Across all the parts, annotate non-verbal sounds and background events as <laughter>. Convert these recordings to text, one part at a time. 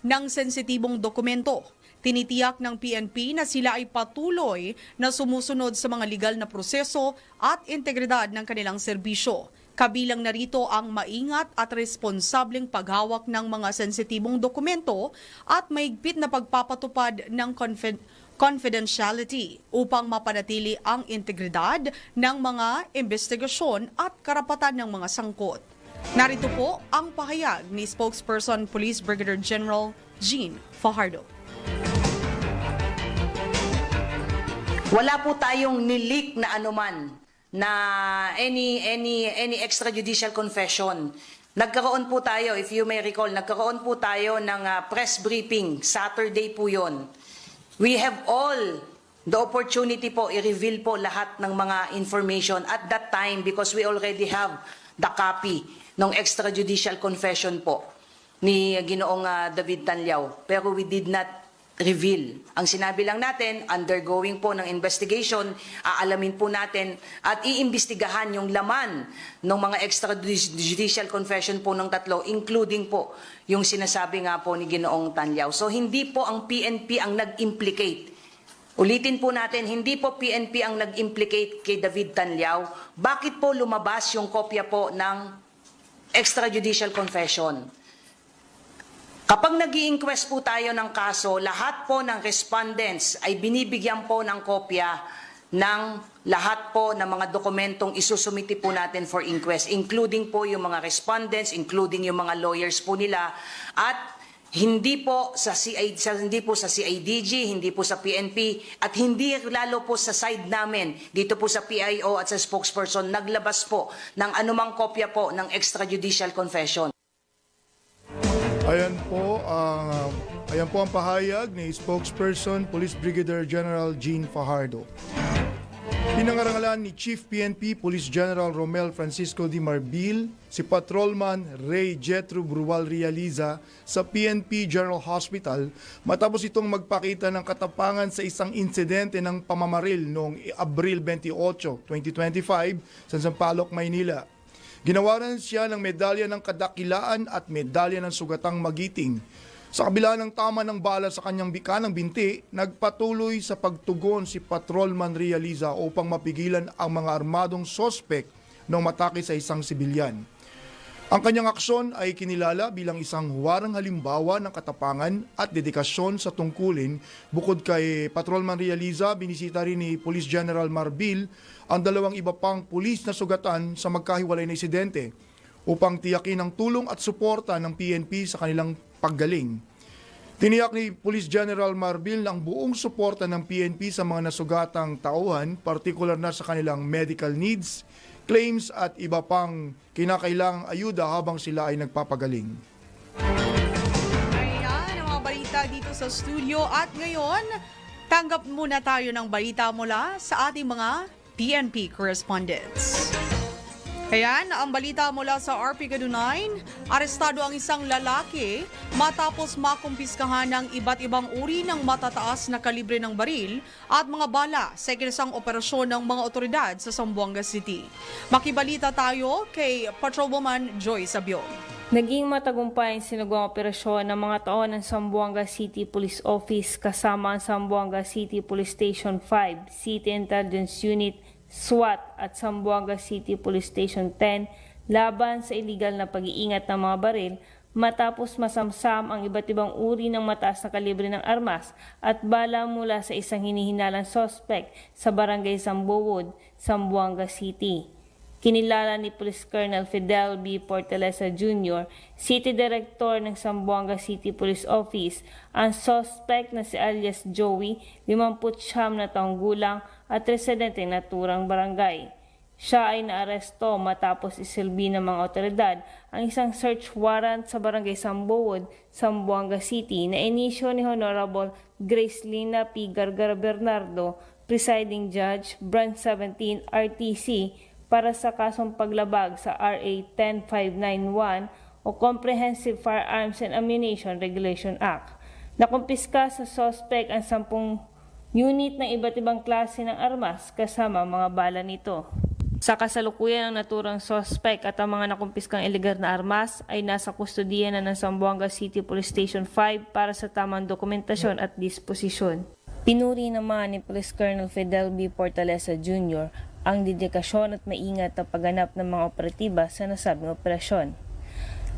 ng sensitibong dokumento. Tinitiyak ng PNP na sila ay patuloy na sumusunod sa mga legal na proseso at integridad ng kanilang serbisyo. Kabilang narito ang maingat at responsableng paghawak ng mga sensitibong dokumento at maigpit na pagpapatupad ng confid- confidentiality upang mapanatili ang integridad ng mga investigasyon at karapatan ng mga sangkot. Narito po ang pahayag ni spokesperson Police Brigadier General Jean Fajardo. Wala po tayong nilik na anuman na any any any extrajudicial confession. Nagkaroon po tayo, if you may recall, nagkaroon po tayo ng ah, press briefing, Saturday po yon. We have all the opportunity po i-reveal po lahat ng mga information at that time because we already have the copy ng extrajudicial confession po ni Ginoong ah, David Tanliao. Pero we did not reveal. Ang sinabi lang natin, undergoing po ng investigation, aalamin po natin at iimbestigahan yung laman ng mga extrajudicial confession po ng tatlo, including po yung sinasabi nga po ni Ginoong Tanliao. So hindi po ang PNP ang nag-implicate Ulitin po natin, hindi po PNP ang nag-implicate kay David Tanliao. Bakit po lumabas yung kopya po ng extrajudicial confession? Kapag nag inquest po tayo ng kaso, lahat po ng respondents ay binibigyan po ng kopya ng lahat po ng mga dokumentong isusumiti po natin for inquest, including po yung mga respondents, including yung mga lawyers po nila, at hindi po sa CI, sa, hindi po sa CIDG, hindi po sa PNP, at hindi lalo po sa side namin, dito po sa PIO at sa spokesperson, naglabas po ng anumang kopya po ng extrajudicial confession. Ayan po, ang ayan po ang pahayag ni spokesperson Police Brigadier General Jean Fajardo. Pinangarangalan ni Chief PNP Police General Romel Francisco Di Marbil si Patrolman Ray Jetro Brual Realiza sa PNP General Hospital matapos itong magpakita ng katapangan sa isang insidente ng pamamaril noong Abril 28, 2025 sa Sampaloc, Maynila. Ginawaran siya ng medalya ng kadakilaan at medalya ng sugatang magiting. Sa kabila ng tama ng bala sa kanyang bikanang binti, nagpatuloy sa pagtugon si Patrolman Realiza upang mapigilan ang mga armadong sospek nang matake sa isang sibilyan. Ang kanyang aksyon ay kinilala bilang isang huwarang halimbawa ng katapangan at dedikasyon sa tungkulin. Bukod kay Patrolman Realiza, binisita rin ni Police General Marbil ang dalawang iba pang pulis na sugatan sa magkahiwalay na insidente upang tiyakin ang tulong at suporta ng PNP sa kanilang paggaling. Tiniyak ni Police General Marbil ang buong suporta ng PNP sa mga nasugatang tauhan, partikular na sa kanilang medical needs, claims at iba pang kinakailangang ayuda habang sila ay nagpapagaling. Ayan ang mga balita dito sa studio at ngayon, tanggap muna tayo ng balita mula sa ating mga PNP correspondents. Ayan, ang balita mula sa RP Kadunay, arestado ang isang lalaki matapos makumpiskahan ng iba't ibang uri ng matataas na kalibre ng baril at mga bala sa ikinasang operasyon ng mga otoridad sa Zamboanga City. Makibalita tayo kay Patrolwoman Joy Sabion. Naging matagumpay ang sinugong operasyon ng mga taon ng Zamboanga City Police Office kasama ang Zamboanga City Police Station 5, City Intelligence Unit, SWAT at Zamboanga City Police Station 10 laban sa iligal na pag-iingat ng mga baril matapos masamsam ang iba't ibang uri ng mataas na kalibre ng armas at bala mula sa isang hinihinalang sospek sa barangay Sambuwood, Zamboanga City. Kinilala ni Police Colonel Fidel B. Portalesa Jr., City Director ng Zamboanga City Police Office, ang suspect na si alias Joey, 59 na taong gulang at residente ng naturang barangay. Siya ay naaresto matapos isilbi ng mga otoridad ang isang search warrant sa barangay Sambuwood, Zamboanga City na inisyo ni Honorable Grace Lina P. Gargara Bernardo, Presiding Judge, Branch 17 RTC para sa kasong paglabag sa RA 10591 o Comprehensive Firearms and Ammunition Regulation Act. Nakumpiska sa suspect ang 10 unit ng iba't ibang klase ng armas kasama mga bala nito. Sa kasalukuyan ang naturang suspect at ang mga nakumpiskang iligar na armas ay nasa kustodiya na ng Zamboanga City Police Station 5 para sa tamang dokumentasyon at disposisyon. Pinuri naman ni Police Colonel Fidel B. Fortaleza Jr. ang dedikasyon at maingat na pagganap ng mga operatiba sa nasabing operasyon.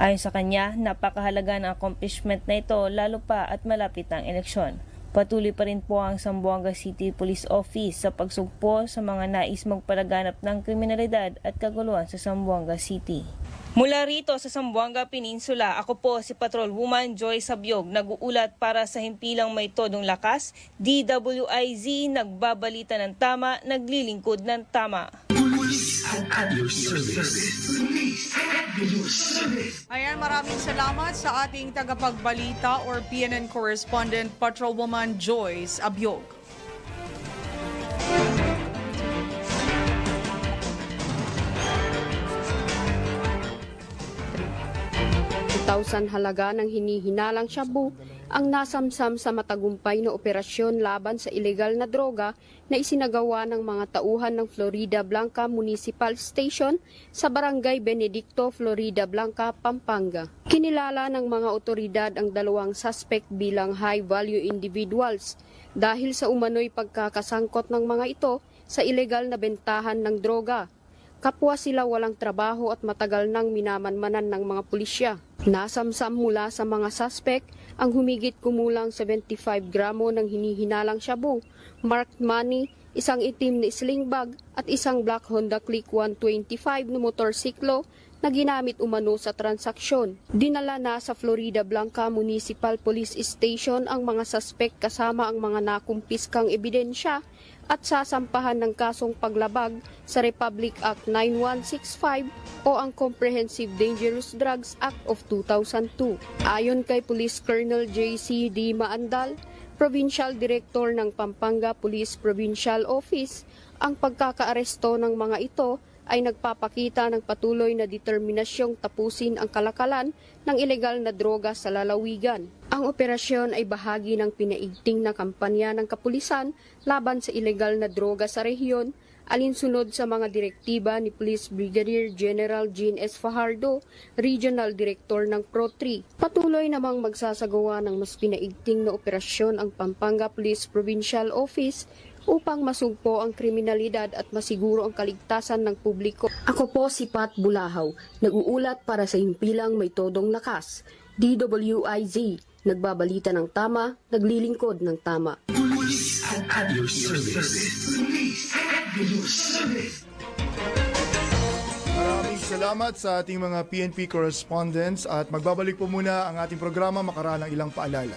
Ayon sa kanya, napakahalaga ng accomplishment na ito lalo pa at malapit ang eleksyon. Patuloy pa rin po ang Zamboanga City Police Office sa pagsugpo sa mga nais magpalaganap ng kriminalidad at kaguluhan sa Zamboanga City. Mula rito sa Sambuanga Peninsula, ako po si Patrol Woman Joy Sabiog, nag-uulat para sa Himpilang May Todong Lakas, DWIZ, nagbabalita ng tama, naglilingkod ng tama. Police at Ayan, maraming salamat sa ating tagapagbalita or PNN correspondent Patrol Woman Joyce Abiog. 2,000 halaga ng hinihinalang shabu ang nasamsam sa matagumpay na operasyon laban sa ilegal na droga na isinagawa ng mga tauhan ng Florida Blanca Municipal Station sa Barangay Benedicto, Florida Blanca, Pampanga. Kinilala ng mga otoridad ang dalawang suspect bilang high-value individuals dahil sa umano'y pagkakasangkot ng mga ito sa ilegal na bentahan ng droga Kapwa sila walang trabaho at matagal nang minamanmanan ng mga pulisya. Nasamsam mula sa mga suspect ang humigit kumulang 75 gramo ng hinihinalang shabu, marked money, isang itim na sling bag at isang black Honda Click 125 na motorsiklo na ginamit umano sa transaksyon. Dinala na sa Florida Blanca Municipal Police Station ang mga suspect kasama ang mga nakumpiskang ebidensya at sasampahan ng kasong paglabag sa Republic Act 9165 o ang Comprehensive Dangerous Drugs Act of 2002. Ayon kay Police Colonel J.C. D. Maandal, Provincial Director ng Pampanga Police Provincial Office, ang pagkakaaresto ng mga ito ay nagpapakita ng patuloy na determinasyong tapusin ang kalakalan ng ilegal na droga sa lalawigan. Ang operasyon ay bahagi ng pinaigting na kampanya ng kapulisan laban sa ilegal na droga sa rehiyon alinsunod sa mga direktiba ni Police Brigadier General Jean S. Fajardo, Regional Director ng Pro-3. Patuloy namang magsasagawa ng mas pinaigting na operasyon ang Pampanga Police Provincial Office upang masugpo ang kriminalidad at masiguro ang kaligtasan ng publiko. Ako po si Pat Bulahaw, nag-uulat para sa himpilang may todong lakas. DWIZ, nagbabalita ng tama, naglilingkod ng tama. Maraming salamat sa ating mga PNP correspondents at magbabalik po muna ang ating programa makaraan ng ilang paalala.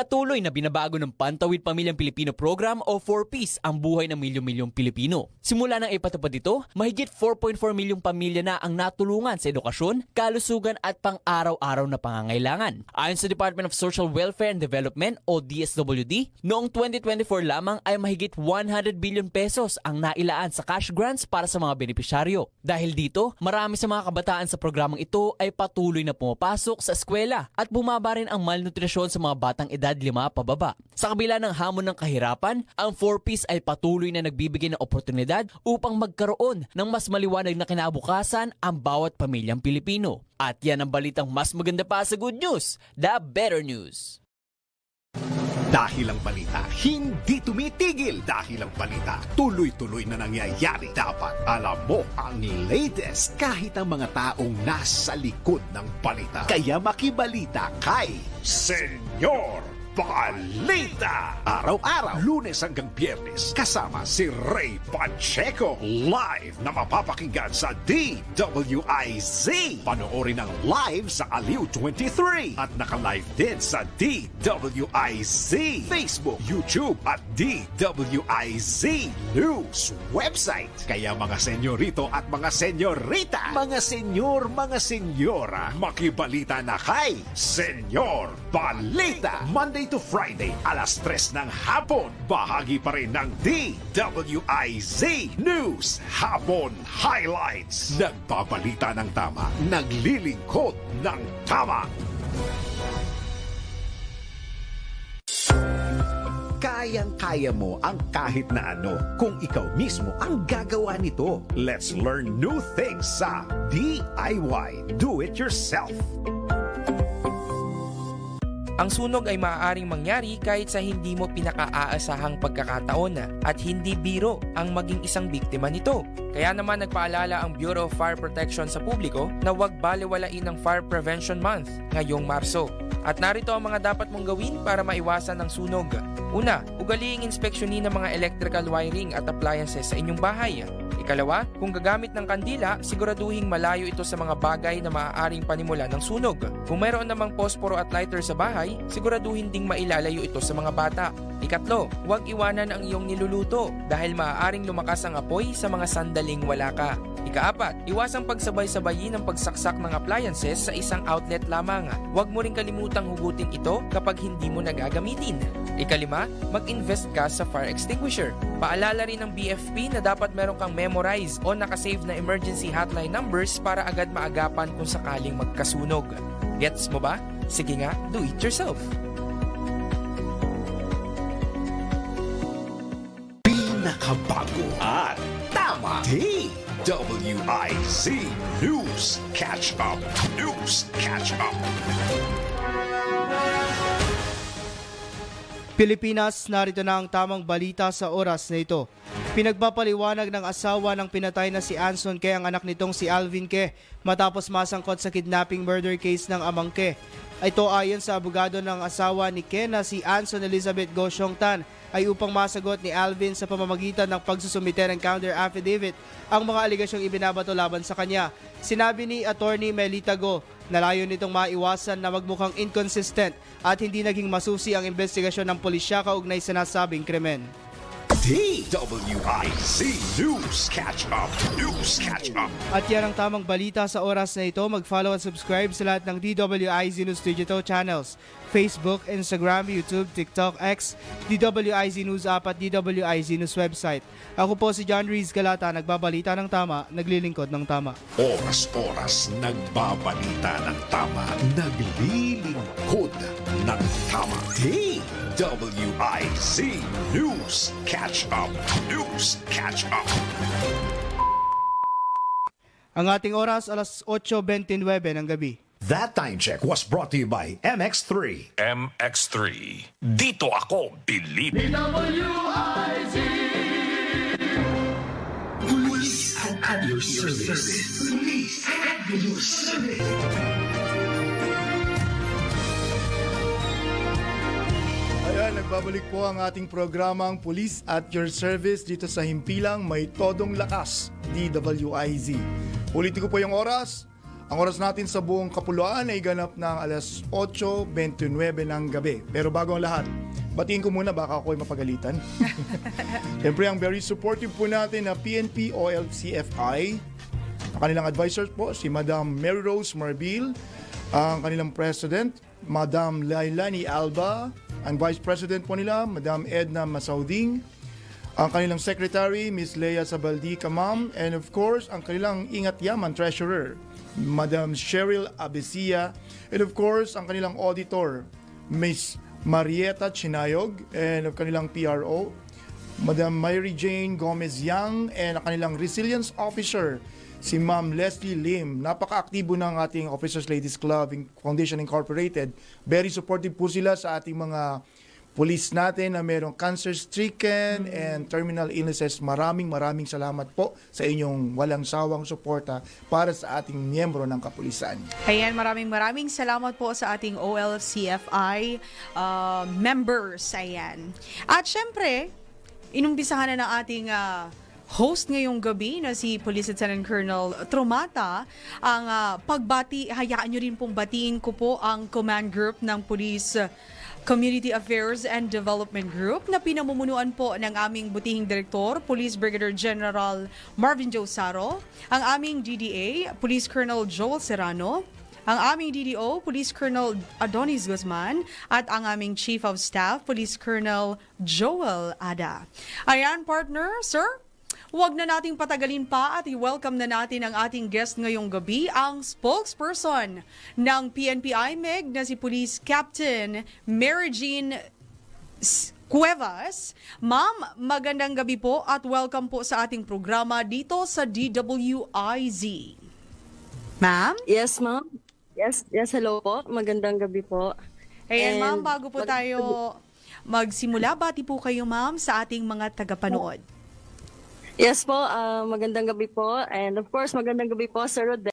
Patuloy na binabago ng Pantawid Pamilyang Pilipino Program o 4Ps ang buhay ng milyon-milyong Pilipino. Simula ng ipatupad ito, mahigit 4.4 milyong pamilya na ang natulungan sa edukasyon, kalusugan at pang-araw-araw na pangangailangan. Ayon sa Department of Social Welfare and Development o DSWD, noong 2024 lamang ay mahigit 100 billion pesos ang nailaan sa cash grants para sa mga benepisyaryo. Dahil dito, marami sa mga kabataan sa programang ito ay patuloy na pumapasok sa eskwela at bumaba rin ang malnutrisyon sa mga batang edad 5 pababa. Sa kabila ng hamon ng kahirapan, ang 4Ps ay patuloy na nagbibigay ng oportunidad upang magkaroon ng mas maliwanag na kinabukasan ang bawat pamilyang Pilipino. At yan ang balitang mas maganda pa sa good news, the better news. Dahil ang balita hindi tumitigil. Dahil ang balita tuloy-tuloy na nangyayari. Dapat alam mo ang latest kahit ang mga taong nasa likod ng balita. Kaya makibalita kay Senyor Balita! Araw-araw, lunes hanggang biyernes, kasama si Ray Pacheco. Live na mapapakinggan sa DWIZ. Panoorin ang live sa Aliw 23 at naka-live din sa DWIZ Facebook, YouTube at DWIZ News website. Kaya mga senyorito at mga senyorita, mga senyor, mga senyora, makibalita na kay Senyor Balita. Monday to Friday, alas 3 ng hapon. Bahagi pa rin ng DWIZ News Hapon Highlights. Nagbabalita ng tama, naglilingkod ng tama. Kayang-kaya mo ang kahit na ano kung ikaw mismo ang gagawa nito. Let's learn new things sa DIY Do It Yourself. Ang sunog ay maaaring mangyari kahit sa hindi mo pinakaaasahang pagkakataon at hindi biro ang maging isang biktima nito. Kaya naman nagpaalala ang Bureau of Fire Protection sa publiko na huwag baliwalain ang Fire Prevention Month ngayong Marso. At narito ang mga dapat mong gawin para maiwasan ang sunog. Una, ugaliing inspeksyonin ng mga electrical wiring at appliances sa inyong bahay. Ikalawa, kung gagamit ng kandila, siguraduhing malayo ito sa mga bagay na maaaring panimula ng sunog. Kung mayroon namang posporo at lighter sa bahay, siguraduhin ding mailalayo ito sa mga bata. Ikatlo, huwag iwanan ang iyong niluluto dahil maaaring lumakas ang apoy sa mga sandaling wala ka. Ikaapat, iwasang pagsabay-sabayin ang pagsaksak ng appliances sa isang outlet lamang. Huwag mo rin kalimutang hugutin ito kapag hindi mo nagagamitin. Ikalima, mag-invest ka sa fire extinguisher. Paalala rin ng BFP na dapat meron kang memorize o nakasave na emergency hotline numbers para agad maagapan kung sakaling magkasunog. Gets mo ba? Sige nga, do it yourself. Pinakabago at tama. DWIZ News Catch Up. News Catch Up. Pilipinas, narito na ang tamang balita sa oras na ito. Pinagpapaliwanag ng asawa ng pinatay na si Anson Ke ang anak nitong si Alvin Ke matapos masangkot sa kidnapping murder case ng amang Ke. Ito ayon sa abogado ng asawa ni Ke na si Anson Elizabeth Gosyong Tan ay upang masagot ni Alvin sa pamamagitan ng pagsusumite ng counter affidavit ang mga aligasyong ibinabato laban sa kanya. Sinabi ni Attorney Melita Go na layo nitong maiwasan na magmukhang inconsistent at hindi naging masusi ang investigasyon ng pulisya kaugnay sa nasabing krimen. DWIZ News Catch Up. News Catch Up. At yan ang tamang balita sa oras na ito. Mag-follow at subscribe sa lahat ng DWIZ News Digital channels. Facebook, Instagram, YouTube, TikTok, X, DWIZ News app at DWIZ News website. Ako po si John Reese Galata, nagbabalita ng tama, naglilingkod ng tama. Oras-oras nagbabalita ng tama, naglilingkod ng tama. DWIZ News Catch Up. News Catch Up. Ang ating oras, alas 8.29 ng gabi. That time check was brought to you by MX3. MX3. Dito ako, believe. Ayan, nagbabalik po ang ating programang Police at Your Service dito sa Himpilang May Todong Lakas, DWIZ. Ulitin ko po yung oras. Ang oras natin sa buong kapuluan ay ganap ng alas 8.29 ng gabi. Pero bago ang lahat, batiin ko muna baka ako'y mapagalitan. <laughs> Siyempre, ang very supportive po natin na PNP OLCFI. Ang kanilang advisors po, si Madam Mary Rose Marbil, ang kanilang president, Madam Lailani Alba, ang vice president po nila, Madam Edna Masauding, ang kanilang secretary, Miss Leia Sabaldi Kamam, and of course, ang kanilang Ingat Yaman treasurer, Madam Cheryl Abesia, and of course, ang kanilang auditor, Miss Marieta Chinayog, and ang kanilang PRO, Madam Mary Jane Gomez Yang, and ang kanilang resilience officer, si Ma'am Leslie Lim. Napaka-aktibo ng ating Officers Ladies Club Foundation Incorporated. Very supportive po sila sa ating mga police natin na merong cancer stricken and terminal illnesses. Maraming maraming salamat po sa inyong walang sawang suporta para sa ating miyembro ng kapulisan. Ayan, maraming maraming salamat po sa ating OLCFI uh, members. Ayan. At syempre, inumpisahan na ng ating uh, host ngayong gabi na si Police Lieutenant Colonel Tromata ang uh, pagbati, hayaan nyo rin pong batiin ko po ang command group ng Police uh, Community Affairs and Development Group na pinamumunuan po ng aming butihing direktor, Police Brigadier General Marvin Joe Saro, ang aming GDA, Police Colonel Joel Serrano, ang aming DDO, Police Colonel Adonis Guzman, at ang aming Chief of Staff, Police Colonel Joel Ada. Ayan, partner, sir, Huwag na nating patagalin pa at i-welcome na natin ang ating guest ngayong gabi, ang spokesperson ng PNP IMEG na si Police Captain Mary Jean Cuevas. Ma'am, magandang gabi po at welcome po sa ating programa dito sa DWIZ. Ma'am? Yes, ma'am. Yes, yes, hello po. Magandang gabi po. Ayan, ma'am, bago po tayo magsimula, bati po kayo, ma'am, sa ating mga tagapanood. Yes po, ah, magandang gabi po. And of course, magandang gabi po, Sir Rodel.